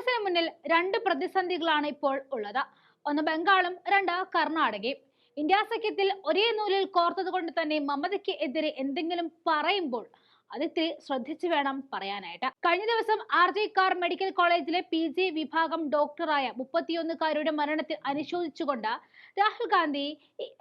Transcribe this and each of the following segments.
കോൺഗ്രസിന് മുന്നിൽ രണ്ട് പ്രതിസന്ധികളാണ് ഇപ്പോൾ ഉള്ളത്. ഒന്ന് ബംഗാളും രണ്ട് കർണാടകയും. ഇന്ത്യ സഖ്യത്തിൽ ഒരേ നൂലിൽ കോർത്തത് കൊണ്ട് തന്നെ മമതയ്ക്ക് എതിരെ എന്തെങ്കിലും പറയുമ്പോൾ അതിത്തിരി ശ്രദ്ധിച്ചു വേണം പറയാനായിട്ട്. കഴിഞ്ഞ ദിവസം ആർ കാർ മെഡിക്കൽ കോളേജിലെ പി ജി വിഭാഗം ഡോക്ടറായ മുപ്പത്തിയൊന്നുകാരുടെ മരണത്തിൽ അനുശോചിച്ചുകൊണ്ട് രാഹുൽ ഗാന്ധി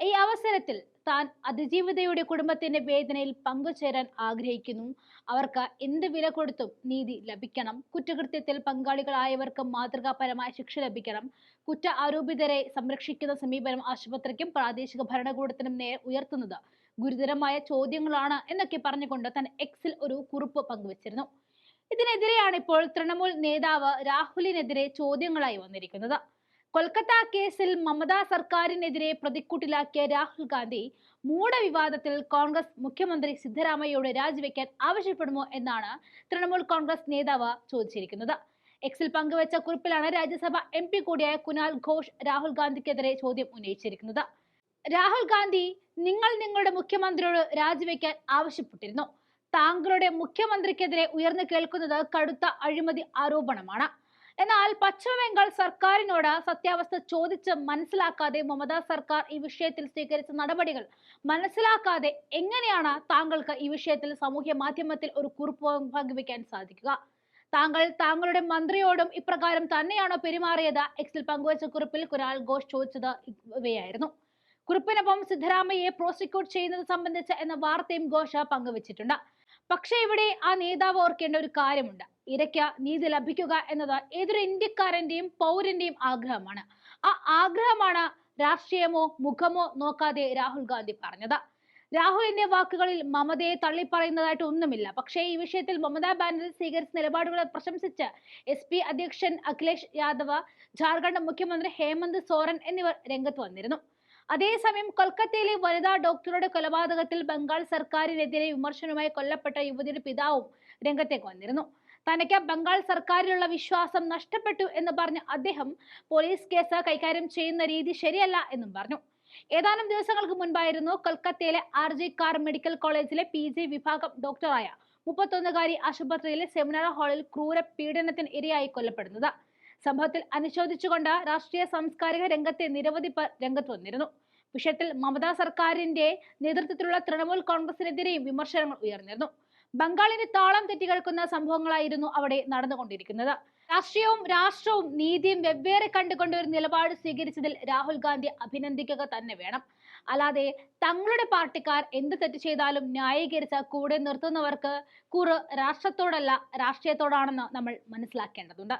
ഈ അവസരത്തിൽ താൻ അതിജീവിതയുടെ കുടുംബത്തിന്റെ വേദനയിൽ പങ്കുചേരാൻ ആഗ്രഹിക്കുന്നു. അവർക്ക് എന്ത് വില കൊടുത്തും നീതി ലഭിക്കണം. കുറ്റകൃത്യത്തിൽ പങ്കാളികളായവർക്ക് മാതൃകാപരമായ ശിക്ഷ ലഭിക്കണം. കുറ്റ ആരോപിതരെ സംരക്ഷിക്കുന്ന സമീപനം ആശുപത്രിക്കും പ്രാദേശിക ഭരണകൂടത്തിനും നേരെ ഉയർത്തുന്നത് ഗുരുതരമായ ചോദ്യങ്ങളാണ് എന്നൊക്കെ പറഞ്ഞുകൊണ്ട് താൻ എക്സിൽ ഒരു കുറിപ്പ് പങ്കുവച്ചിരുന്നു. ഇതിനെതിരെയാണ് ഇപ്പോൾ തൃണമൂൽ നേതാവ് രാഹുലിനെതിരെ ചോദ്യങ്ങളായി വന്നിരിക്കുന്നത്. കൊൽക്കത്ത കേസിൽ മമതാ സർക്കാരിനെതിരെ പ്രതിക്കൂട്ടിലാക്കിയ രാഹുൽ ഗാന്ധി മൂടവിവാദത്തിൽ കോൺഗ്രസ് മുഖ്യമന്ത്രി സിദ്ധരാമയ്യയോട് രാജിവെക്കാൻ ആവശ്യപ്പെടുമോ എന്നാണ് തൃണമൂൽ കോൺഗ്രസ് നേതാവ് ചോദിച്ചിരിക്കുന്നത്. എക്സിൽ പങ്കുവച്ച കുറിപ്പിലാണ് രാജ്യസഭ എം പി കൂടിയായ കുനാൽ ഘോഷ് രാഹുൽ ഗാന്ധിക്കെതിരെ ചോദ്യം ഉന്നയിച്ചിരിക്കുന്നത്. രാഹുൽ ഗാന്ധി നിങ്ങൾ നിങ്ങളുടെ മുഖ്യമന്ത്രിയോട് രാജിവെക്കാൻ ആവശ്യപ്പെട്ടിരുന്നു. താങ്കളുടെ മുഖ്യമന്ത്രിക്കെതിരെ ഉയർന്നു കേൾക്കുന്നത് കടുത്ത അഴിമതി ആരോപണമാണ്. എന്നാൽ പശ്ചിമ ബംഗാൾ സർക്കാരിനോട് സത്യാവസ്ഥ ചോദിച്ച് മനസ്സിലാക്കാതെ മമതാ സർക്കാർ ഈ വിഷയത്തിൽ സ്വീകരിച്ച നടപടികൾ മനസ്സിലാക്കാതെ എങ്ങനെയാണ് താങ്കൾക്ക് ഈ വിഷയത്തിൽ സാമൂഹ്യ മാധ്യമത്തിൽ ഒരു കുറിപ്പ് പങ്കുവെക്കാൻ സാധിക്കുക? താങ്കൾ താങ്കളുടെ മന്ത്രിയോടും ഇപ്രകാരം തന്നെയാണോ പെരുമാറിയത്? എക്സിൽ പങ്കുവച്ച കുറിപ്പിൽ കുരാൽ ഘോഷ് ചോദിച്ചത് ഇവയായിരുന്നു. കുറിപ്പിനൊപ്പം സിദ്ധരാമയ്യെ പ്രോസിക്യൂട്ട് ചെയ്യുന്നത് സംബന്ധിച്ച എന്ന വാർത്തയും ഘോഷ പങ്കുവച്ചിട്ടുണ്ട്. പക്ഷേ ഇവിടെ ആ നേതാവ് ഓർക്കേണ്ട ഒരു കാര്യമുണ്ട്. ഇരയ്ക്ക് നീതി ലഭിക്കുക എന്നത് ഏതൊരു ഇന്ത്യക്കാരന്റെയും പൗരന്റെയും ആഗ്രഹമാണ്. ആ ആഗ്രഹമാണ് രാഷ്ട്രീയമോ മുഖമോ നോക്കാതെ രാഹുൽ ഗാന്ധി പറഞ്ഞത്. രാഹുലിന്റെ വാക്കുകളിൽ മമതയെ തള്ളിപ്പറയുന്നതായിട്ട് ഒന്നുമില്ല. പക്ഷേ ഈ വിഷയത്തിൽ മമതാ ബാനർജി സ്വീകരിച്ച നിലപാടുകളെ പ്രശംസിച്ച് എസ് പി അധ്യക്ഷൻ അഖിലേഷ് യാദവ് ജാർഖണ്ഡ് മുഖ്യമന്ത്രി ഹേമന്ത് സോറൻ എന്നിവർ രംഗത്ത് വന്നിരുന്നു. അതേസമയം കൊൽക്കത്തയിലെ വനിതാ ഡോക്ടറുടെ കൊലപാതകത്തിൽ ബംഗാൾ സർക്കാരിനെതിരെ വിമർശനവുമായി കൊല്ലപ്പെട്ട യുവതിയുടെ പിതാവും രംഗത്തേക്ക് വന്നിരുന്നു. തനിക്ക് ബംഗാൾ സർക്കാരിലുള്ള വിശ്വാസം നഷ്ടപ്പെട്ടു എന്ന് പറഞ്ഞ അദ്ദേഹം പോലീസ് കേസ് കൈകാര്യം ചെയ്യുന്ന രീതി ശരിയല്ല എന്നും പറഞ്ഞു. ഏതാനും ദിവസങ്ങൾക്ക് മുൻപായിരുന്നു കൊൽക്കത്തയിലെ ആർ ജി കാർ മെഡിക്കൽ കോളേജിലെ പി ജി വിഭാഗം ഡോക്ടറായ മുപ്പത്തൊന്നുകാരി ആശുപത്രിയിലെ സെമിനാർ ഹാളിൽ ക്രൂര പീഡനത്തിന് ഇരയായി കൊല്ലപ്പെടുന്നത്. സംഭവത്തിൽ അനുശോചിച്ചുകൊണ്ട് രാഷ്ട്രീയ സാംസ്കാരിക രംഗത്തെ നിരവധി പേർ രംഗത്ത് വന്നിരുന്നു. വിഷയത്തിൽ മമതാ സർക്കാരിന്റെ നേതൃത്വത്തിലുള്ള തൃണമൂൽ കോൺഗ്രസിനെതിരെയും വിമർശനങ്ങൾ ഉയർന്നിരുന്നു. ബംഗാളിന് താളം തെറ്റി കേൾക്കുന്ന സംഭവങ്ങളായിരുന്നു അവിടെ നടന്നുകൊണ്ടിരിക്കുന്നത്. രാഷ്ട്രീയവും രാഷ്ട്രവും നീതിയും വെവ്വേറെ കണ്ടുകൊണ്ട് ഒരു നിലപാട് സ്വീകരിച്ചതിൽ രാഹുൽ ഗാന്ധി അഭിനന്ദിക്കുക തന്നെ വേണം. അല്ലാതെ തങ്ങളുടെ പാർട്ടിക്കാർ എന്ത് തെറ്റ് ചെയ്താലും ന്യായീകരിച്ച കൂടെ നിർത്തുന്നവർക്ക് കുറു രാഷ്ട്രത്തോടല്ല രാഷ്ട്രീയത്തോടാണെന്ന് നമ്മൾ മനസ്സിലാക്കേണ്ടതുണ്ട്.